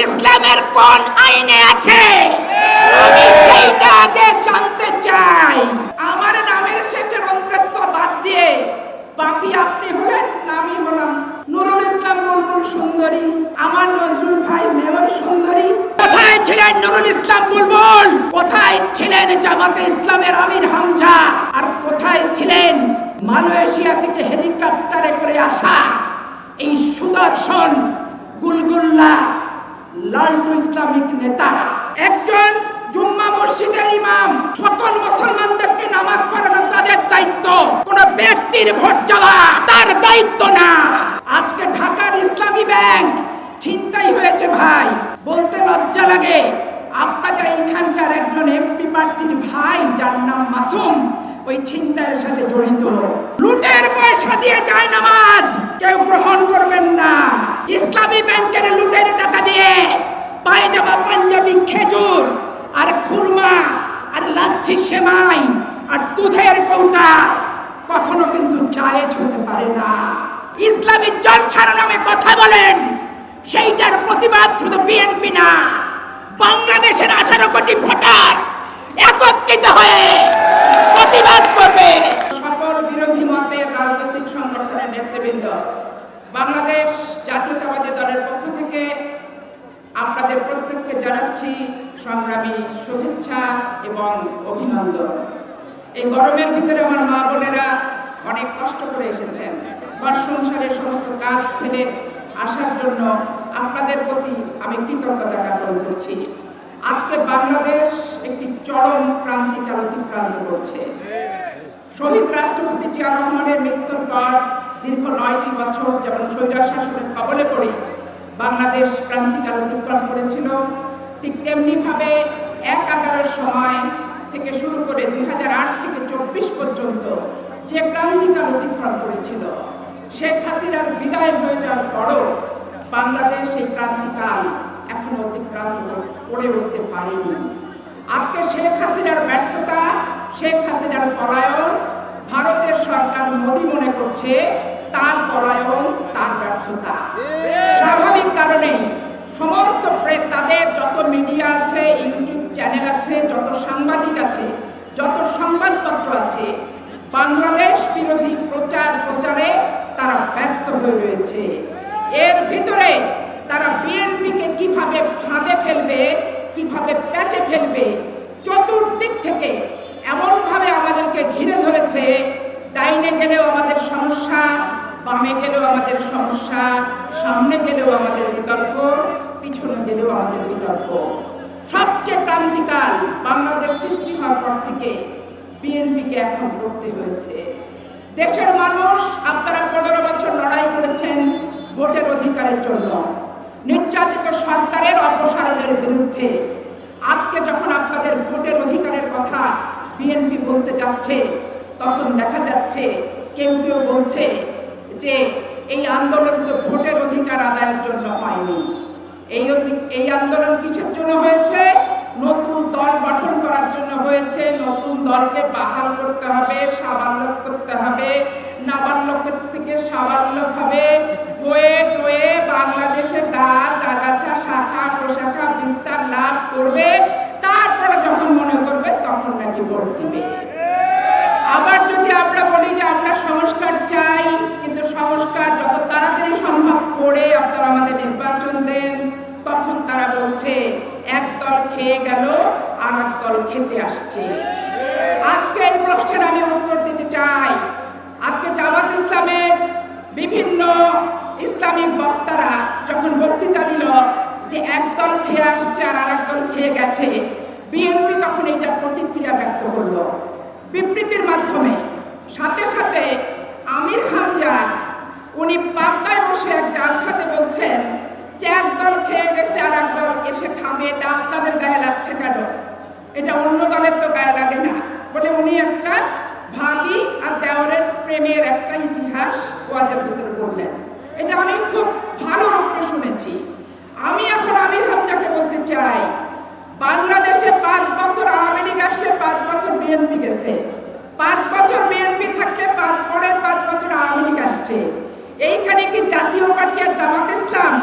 ইসলামের কোন আইনে আছে? আমি সেইটা আগে জানতে চাই। আমার নামের শেষের অন্তস্থ বাদ দিয়ে বাপি আপনি হলেন নামি হলাম নুরুল ইসলাম বুলবুল সুন্দরী, আমার নজরুল ভাই মেয়র সুন্দরী। কোথায় ছিলেন নুরুল ইসলাম বুলবুল? কোথায় ছিলেন জামাতে ইসলামের আমির হামজা? আর কোথায় ছিলেন মালয়েশিয়া থেকে হেলিকপ্টারে করে আসা এই সুদর্শন গুলগুল্লা লালটু ইসলামিক নেতা। একজন জুম্মা মসজিদের ইমাম। সকল মুসলমানদেরকে নামাজ পড়ানো তাদের দায়িত্ব। কোন ব্যক্তির ভোট চাওয়া তার দায়িত্ব না। আজকে ঢাকার ইসলামী ব্যাংক ছিনতাই হয়েছে ভাই। বলতে লজ্জা লাগে। আপনাদের এখানকার একজন এমপি প্রার্থীর ভাই, যার নাম মাসুম, ওই ছিনতাইয়ের সাথে জড়িত। লুটের পয়সা দিয়ে যায় নামাজ। কেউ গ্রহণ করবেন না। ইসলামী ব্যাংকের লুটের টাকা দিয়ে পায়ে যাওয়া পাঞ্জাবি, খেজুর আর খুরমা আর লাচ্ছি সেমাই আর দুধের কৌটা কখনো কিন্তু জায়েজ হতে পারে না। ইসলামী জলছার নামে কথা বলেন। সেইটার প্রতিবাদ শুধু বিএনপি না। বাংলাদেশের আঠারো কোটি ভোটার একত্রিত হয়ে প্রতিবাদ করবে। সকল বিরোধী মতের রাজনৈতিক সংগঠনের নেতৃবৃন্দ, বাংলাদেশ জাতীয়তাবাদী দলের পক্ষ থেকে আপনাদের প্রত্যেককে জানাচ্ছি সংগ্রামী শুভেচ্ছা এবং অভিনন্দন। এই গরমের ভিতরে আমার মা বোনেরা অনেক কষ্ট করে এসেছেন। ঘর সংসারের সমস্ত কাজ ফেলে আসার জন্য আপনাদের প্রতি আমি কৃতজ্ঞতা জ্ঞাপন করছি। আজকে বাংলাদেশ একটি চরম ক্রান্তিকাল অতিক্রান্ত করছে। শহীদ রাষ্ট্রপতি জিয়া রহমানের মৃত্যুর পর দীর্ঘ নয়টি বছর যেমন স্বৈরার শাসনের কবলে পড়ে বাংলাদেশ ক্রান্তিকাল অতিক্রম করেছিল, ঠিক তেমনিভাবে এক এগারোর সময় থেকে শুরু করে দুই হাজার আট থেকে চব্বিশ পর্যন্ত যে ক্রান্তিকাল অতিক্রম করেছিল, শেখ হাসিনার বিদায় হয়ে যাওয়ার পরও বাংলাদেশ এই ক্রান্তিকাল এখনও অতিক্রান্ত করে উঠতে পারেনি। আজকে শেখ হাসিনার ব্যর্থতা, শেখ হাসিনার পলায়ন ভারতের সরকার মোদী মনে করছে তার পলায়ন তার ব্যর্থতা। স্বাভাবিক কারণে সমস্ত তাদের যত মিডিয়া আছে, ইউটিউব চ্যানেল আছে, যত সাংবাদিক আছে, যত সংবাদপত্র আছে, বাংলাদেশ বিরোধী প্রচার প্রচারে তারা ব্যস্ত হয়ে রয়েছে। এর ভিতরে তারা বিএনপিকে কীভাবে ফাঁদে ফেলবে, কীভাবে প্যাচে ফেলবে, চতুর্দিক থেকে এমনভাবে আমাদেরকে ঘিরে ধরেছে, ডাইনে গেলেও আমাদের সমস্যা, বামে গেলেও আমাদের সমস্যা, সামনে গেলেও আমাদের বিতর্ক, পিছনে গেলেও আমাদের বিতর্ক। সবচেয়ে ক্রান্তিকাল বাংলাদেশ সৃষ্টি হওয়ার পর থেকে বিএনপিকে এখন করতে হয়েছে। দেশের মানুষ আপনারা পনেরো বছর লড়াই করেছেন ভোটের অধিকারের জন্য। নির্যাতিত সরকারের অপসারণের বিরুদ্ধে আজকে যখন আপনাদের ভোটের অধিকারের কথা বিএনপি বলতে যাচ্ছে, তখন দেখা যাচ্ছে কেউ কেউ বলছে যে এই আন্দোলন তো ভোটের অধিকার আদায়ের জন্য হয়নি। এই এই আন্দোলন কিসের জন্য হয়েছে? নতুন দল গঠন করার জন্য হয়েছে। নতুন দলকে বাহাল করতে হবে সাবাল্যক করতে হবে নাবাল্যকের থেকে সাবাল্যক হবে। হয়ে টয়ে বাংলাদেশে গাছ, আগাছা, শাখা, প্রশাখা বিস্তার লাভ করবে। তারপরে যখন মনে করবে, তখন নাকি ভোট দিবে। আবার যদি আমরা বলি যে আমরা সংস্কার চাই, কিন্তু সংস্কার যত তাড়াতাড়ি সম্ভব করে আপনারা আমাদের নির্বাচন দেন, তখন তারা বলছে এক দল খেয়ে গেল আর এক দল খেতে আসছে। আরেক খেয়ে গেছে। বিএনপি তখন এটার প্রতিক্রিয়া ব্যক্ত করল। বিবৃতির মাধ্যমে সাথে সাথে আমির হামজা উনি পাবনায় বসে এক সাথে বলছেন, যে একদল খেয়ে গেছে আর একদল এসে খাবে এটা আপনাদের গায়ে লাগছে কেন? এটা অন্য দলের তো গায়ে লাগে না। বলে উনি একটা ভাবি আর দেওয়ারের প্রেমের একটা ইতিহাস ওয়াজের ভিতরে বললেন। এটা আমি খুব ভালো রূপে শুনেছি। আমি এখন আমির হামজাকে বলতে চাই বাংলাদেশে পাঁচ বছর আওয়ামী লীগ আসলে পাঁচ বছর বিএনপি গেছে। পাঁচ বছর বিএনপি থাকলে পাঁচ, পরের পাঁচ বছর আওয়ামী লীগ আসছে। এইখানে কি জাতীয় পার্টি আর জামাত ইসলাম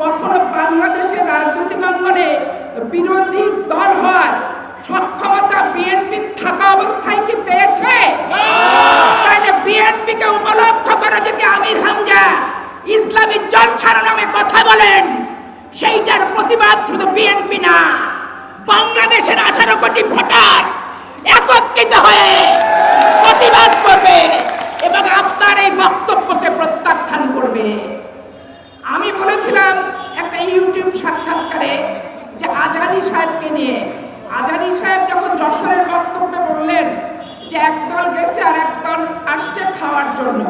কখনো বাংলাদেশের রাজনৈতিক অঙ্গনে বিরোধী দল হওয়ার সক্ষমতা বিএনপি থাকা অবস্থায় কি পেয়েছে? তাহলে বিএনপিকে উপলক্ষ করে যদি আমির হামজা ইসলামী জলছাড়া নামে কথা বলেন, সেইটার প্রতিবাদ শুধু বিএনপি না। বাংলাদেশের আঠারো কোটি ভোটার একত্রিত হয়ে প্রতিবাদ করবে এবং আপনার এই বক্তব্যকে প্রত্যাখ্যান করবে। আমি বলেছিলাম একটা ইউটিউব সাক্ষাৎকারে যে আজারি সাহেবকে নিয়ে আজারি সাহেব যখন যশোরের বক্তব্যে বললেন যে একদল গেছে আর একদল আসছে খাওয়ার জন্য,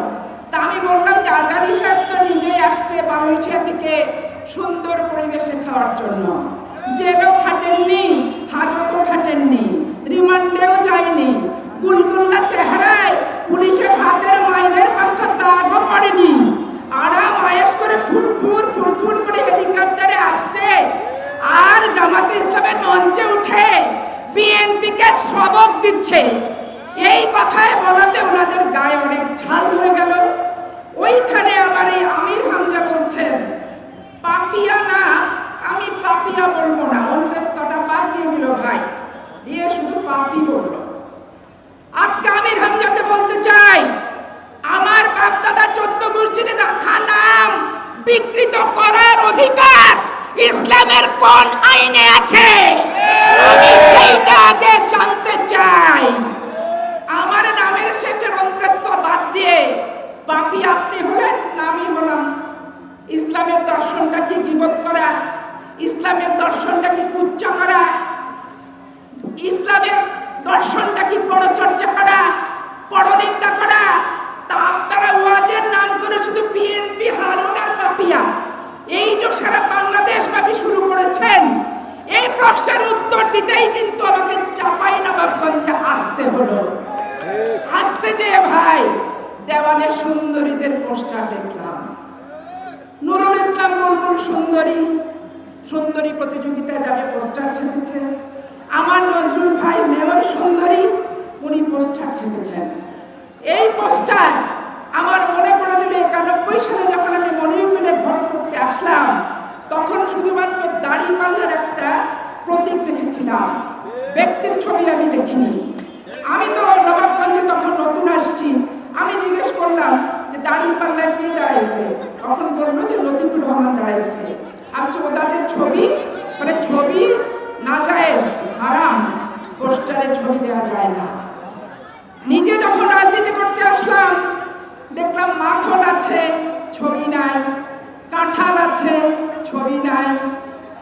তা আমি বললাম যে আজারি সাহেব তো নিজেই আসছে মালয়েশিয়া থেকে সুন্দর পরিবেশে খাওয়ার জন্য। জেলেও খাটেননি হাজতও খাটেননি, রিমান্ডেও যায়নি। গুলগুল্লা চেহারায় পুলিশের হাতের মাইনের পাঁচটা দাগও পড়েনি। আরাম আয়েস করে ফুরফুর ফুরফুর করে হেলিকপ্টারে আসছে। আর জামাতে ইসলামের মঞ্চে উঠে বিএনপিকে সবক দিচ্ছে। এই কথায় বলাতে ওনাদের গায়ে অনেক ঝাল ধরে গেল ওইখানে আবার এই আমির হামজা বলছেন পাপিয়া না আমি পাপিয়া বলব না অন্তস্তটা বাদ দিয়ে দিল ভাই দিয়ে শুধু পাপি বলল আজকে আমির হামজাকে বলতে চাই আমার বাপ দাদা চোদ্দ গোষ্ঠীর রাখা নাম বিকৃত করার অধিকার ইসলামের কোন আইনে আছে আমি সেইটা আগে জানতে চাই আমার নামের শেষের অন্তস্থ বাদ দিয়ে পাপি আপনি হলেন নামি হলাম ইসলামের দর্শনটা কি বিপদ করা ইসলামের দর্শনটা কি কুচ্চ করা ইসলামের দর্শনটা কি বড় চর্চা করা পরনিন্দা করা তা আপনারা ওয়াজের নাম করে শুধু বিএনপি হারুন আর পাপিয়া এই যে সারা বাংলাদেশ ব্যাপী শুরু করেছেন এই প্রশ্নের উত্তর দিতেই কিন্তু আমাকে চাপাই নবাবগঞ্জে আসতে হলো। আসতে যে ভাই দেওয়ালে সুন্দরীদের পোস্টার দেখলাম। নুরুল ইসলাম বুলবুল সুন্দরী সুন্দরী প্রতিযোগিতায় যাবে পোস্টার ছেপেছে। আমার নজরুল ভাই মেয়র সুন্দরী, উনি পোস্টার ছেপেছেন। এই পোস্টার আমার মনে করে দিলে একানব্বই সালে যখন আমি মনিরুলে ভোট করতে আসলাম, তখন শুধুমাত্র দাড়ি পাল্লার একটা প্রতীক দেখেছিলাম। ব্যক্তির ছবি আমি দেখিনি। আমি তো নবাবগঞ্জে তখন নতুন আসছি। আমি জিজ্ঞেস করলাম যে দাড়ি পাল্লায় কে দাঁড়াইছে? তখন বলল যে, লতিফুর রহমান দাঁড়াইছে। আমি তাদের ছবি? মানে ছবি না যায় হারাম। পোস্টারে ছবি দেওয়া যায় না। নিজে যখন রাজনীতি করতে আসলাম, দেখলাম মাথল আছে, ছবি নাই। কাঁঠাল আছে, ছবি নাই।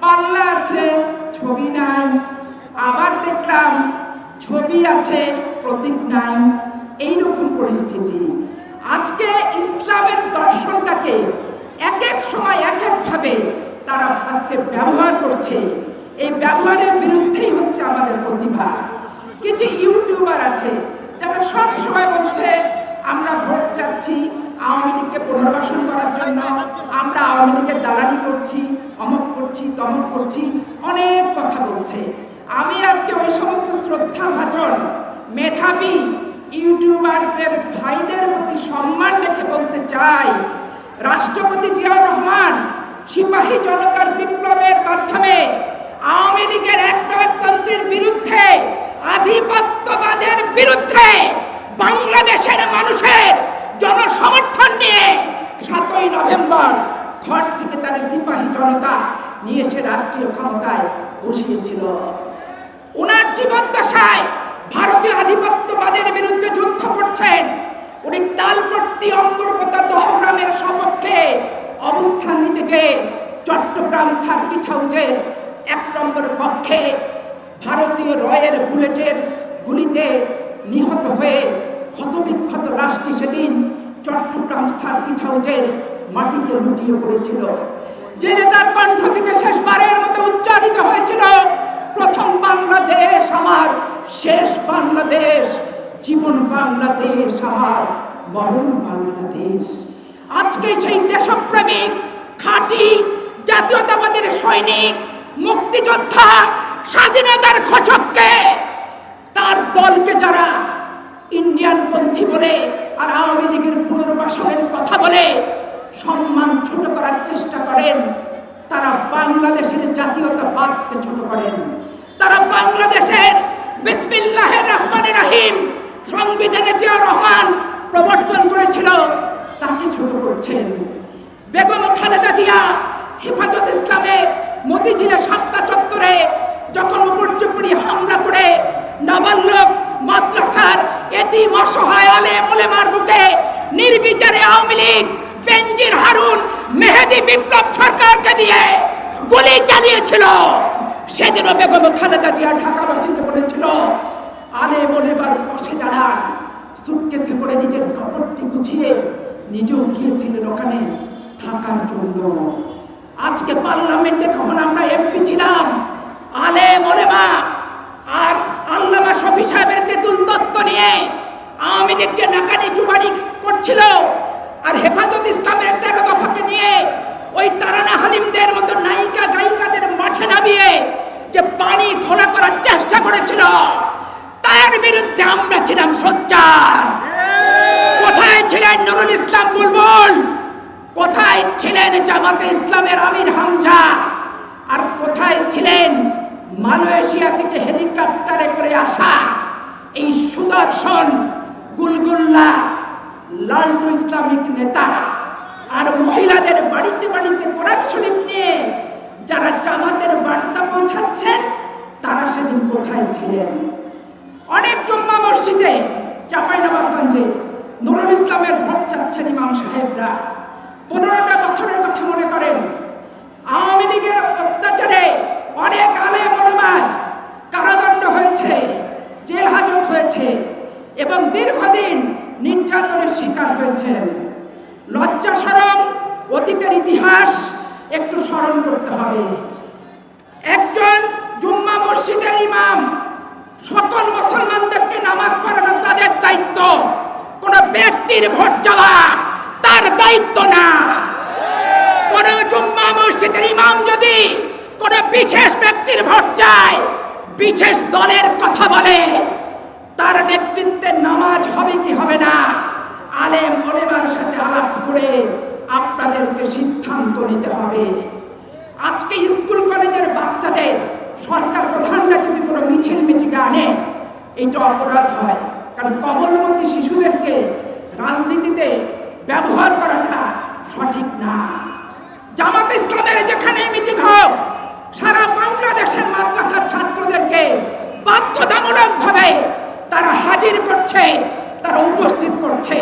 পাল্লা আছে, ছবি নাই। আবার দেখলাম ছবি আছে, প্রতীক নাই। এইরকম পরিস্থিতি। আজকে ইসলামের দর্শনটাকে এক এক সময় এক একভাবে তারা আজকে ব্যবহার করছে। এই ব্যবহারের বিরুদ্ধেই হচ্ছে আমাদের প্রতিভা। কিছু ইউটিউবার আছে, যারা সব সময় বলছে, আমরা ভোট চাচ্ছি আওয়ামী লীগকে পুনর্বাসন করার জন্য আমরা আওয়ামী লীগের দালালি করছি, অমক করছি, তমক করছি, অনেক কথা বলছে। আমি আজকে ওই সমস্ত শ্রদ্ধা ভাজন মেধাবী ইউটিউবারদের, ভাইদের প্রতি সম্মান রেখে বলতে চাই, রাষ্ট্রপতি জিয়াউর রহমান সিপাহী জনতার বিপ্লবের মাধ্যমে আওয়ামী লীগের এক একনায়কতন্ত্রের বিরুদ্ধে, আধিপত্যবাদের বিরুদ্ধে বাংলাদেশের মানুষের জনসমর্থন নিয়ে সাতই নভেম্বর ঘর থেকে তার সিপাহী জনতা নিয়ে এসে রাষ্ট্রীয় ক্ষমতায় বসিয়েছিল। ওনার জীবদ্দশায় ভারতীয় আধিপত্যবাদের বিরুদ্ধে যুদ্ধ করছেন। উনি তালপট্টি অঙ্গরপতা দহগ্রামের সপক্ষে অবস্থান নিতে যে চট্টগ্রাম সার্কিট হাউসের এক নম্বর কক্ষে ভারতীয় রয়ের বুলেটের গুলিতে নিহত হয়ে ক্ষতবিক্ষত লাশটি সেদিন চট্টগ্রাম সার্কিট হাউসের মাটিতে লুটিয়ে পড়েছিল। যে নেতার কণ্ঠ থেকে শেষবারের মতো উচ্চারিত হয়েছিল, প্রথম বাংলাদেশ আমার, শেষ বাংলাদেশ, জীবন বাংলাদেশ আমার, মরণ বাংলাদেশ। আজকে সেই দেশপ্রেমিক, খাঁটি, জাতীয়তাবাদের সৈনিক, মুক্তিযোদ্ধা, স্বাধীনতার ঘোষককে, তার দলকে যারা ইন্ডিয়ান পন্থী বলে আর আওয়ামী লীগের পুনর্বাসনের কথা বলে সম্মান ছোট করার চেষ্টা করেন। তারা বাংলাদেশের জাতীয়তাবাদকে ছোট করেন। তারা বাংলাদেশের বিসমিল্লাহির রহমানির রহিম সংবিধানে জিয়া রহমান প্রবর্তন করেছিল, তাকে ছোট করছেন। বেগম খালেদা জিয়া হেফাজত ইসলামের মতিঝিলের সাতটা চত্বরে যখন উপর্যুপরি হামলা করে নাবালক মাদ্রাসার এতিম অসহায় আলে মোলেমার বুকে নির্বিচারে আওয়ামী লীগ বেঞ্জির হারুন, মেহেদি বিপ্লব সরকারকে দিয়ে গুলি চালিয়েছিল। সেদিনও বেগম খালেদা জিয়া ঢাকাবাসীকে বলেছিল আলে মোলেমার পাশে দাঁড়ান, সুটকেসে করে নিজের কাপড়টি গুছিয়ে নিজেও গিয়েছিলেন ওখানে থাকার জন্য। আজকে পার্লামেন্টে তখন আমরা এমপি ছিলাম আলে মোলেমা আল্লামা শফি সাহেবের তত্ত্ব নিয়ে আওয়ামী লীগ যে নাকানি চুবানি করছিল আর হেফাজত ইসলামের তেরো দফাকে নিয়ে, ওই তারানা হালিমদের মতো নায়িকা গায়িকাদের মাঠে নামিয়ে যে পানি ঘোলা করার চেষ্টা করেছিল, তার বিরুদ্ধে আমরা ছিলাম সোচ্চার। কোথায় ছিলেন নুরুল ইসলাম বুলবুল? কোথায় ছিলেন জামাতে ইসলামের আমির হামজা? আর কোথায় ছিলেন মালয়েশিয়া থেকে হেলিকপ্টারে করে আসা এই সুদর্শন গুলগুল্লা লালটু ইসলামিক নেতা আর মহিলাদের বাড়িতে বাড়িতে কোরআন শরীফ নিয়ে যারা জামাতের বার্তা পৌঁছাচ্ছেন, তারা সেদিন কোথায় ছিলেন? অনেক জম্মা মসজিদে চাঁপাইনবাবগঞ্জে নুরুল ইসলামের ভোট চাচ্ছেন ইমাম সাহেবরা। পনেরোটা বছরের কথা মনে করেন। আওয়ামী লীগের অত্যাচারে অনেক আলে মনোমার কারাদণ্ড হয়েছে, জেল হাজত হয়েছে এবং দীর্ঘদিন নির্যাতনের শিকার হয়েছেন। লজ্জা স্মরণ অতীতের ইতিহাস একটু স্মরণ করতে হবে। একজন জুম্মা মসজিদের ইমাম, সকল মুসলমানদেরকে নামাজ পড়ানো তাদের দায়িত্ব। কোন ব্যক্তির ভোট চাওয়া তার দায়িত্ব না। কোন জুম্মা মসজিদের ইমাম যদি কোন বিশেষ ব্যক্তির ভোট চায়, বিশেষ দলের কথা বলে। তার নেতৃত্বে নামাজ হবে কি হবে না? আলেম ওলেমার সাথে আলাপ করে আপনাদেরকে সিদ্ধান্ত নিতে হবে। আজকে স্কুল কলেজের বাচ্চাদের সরকার প্রধানরা যদি কোনো মিছিল মিটিংয়ে আনে, এইটা অপরাধ হয়। কারণ কমলমতি শিশুদেরকে রাজনীতিতে ব্যবহার করাটা সঠিক না। জামাত ইসলামের যেখানে মিটিং হোক সারা বাংলাদেশের মাদ্রাসার ছাত্রদেরকে বাধ্যতামূলকভাবে তারা হাজির করছে, তারা উপস্থিত করছে।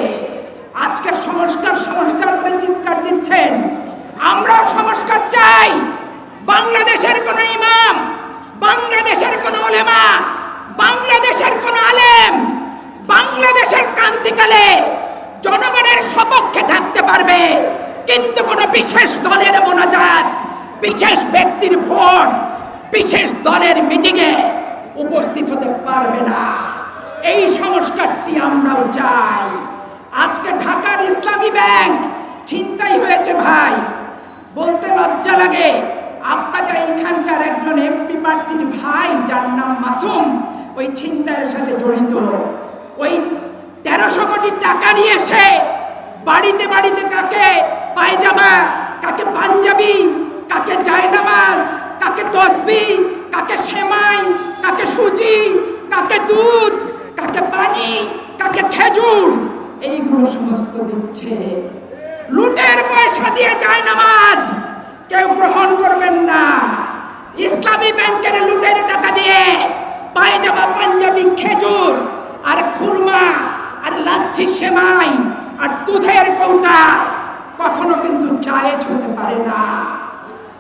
আজকে সংস্কার সংস্কার করে চিৎকার দিচ্ছেন। আমরাও সংস্কার চাই। বাংলাদেশের কোন ইমাম, বাংলাদেশের কোন ওলেমা, বাংলাদেশের কোন আলেম, বাংলাদেশের ক্রান্তিকালে জনগণের সপক্ষে থাকতে পারবে, কিন্তু কোন বিশেষ দলের মোনাজাত বিশেষ ব্যক্তির ভোট, বিশেষ দলের মিটিংয়ে উপস্থিত হতে পারবে না। এই সংস্কারটি আমরাও চাই। আজকে ঢাকার ইসলামী ব্যাংক ছিনতাই হয়েছে ভাই। বলতে লজ্জা লাগে আপনাদের এখানকার একজন এমপি প্রার্থীর ভাই, যার নাম মাসুম, ওই ছিনতাইয়ের সাথে জড়িত। ওই তেরোশো কোটি টাকা নিয়ে এসে বাড়িতে বাড়িতে কাকে পায়জামা, কাকে পাঞ্জাবি কাকে যায় নামাজ কাকে তসবি, কাকে সেমাই, কাকে সুজি, কাকে দুধ, কাকে পানি, কাকে খেজুর, এইগুলো সমস্ত দিচ্ছে। লুটের পয়সা দিয়ে যায় নামাজ কেউ গ্রহণ করবেন না। ইসলামী ব্যাংকের লুটের টাকা দিয়ে পায়জামা, পাঞ্জাবি, খেজুর আর খুরমা আর লাচ্ছি সেমাই আর দুধের কৌটা কখনো কিন্তু জায়েজ হতে পারে না।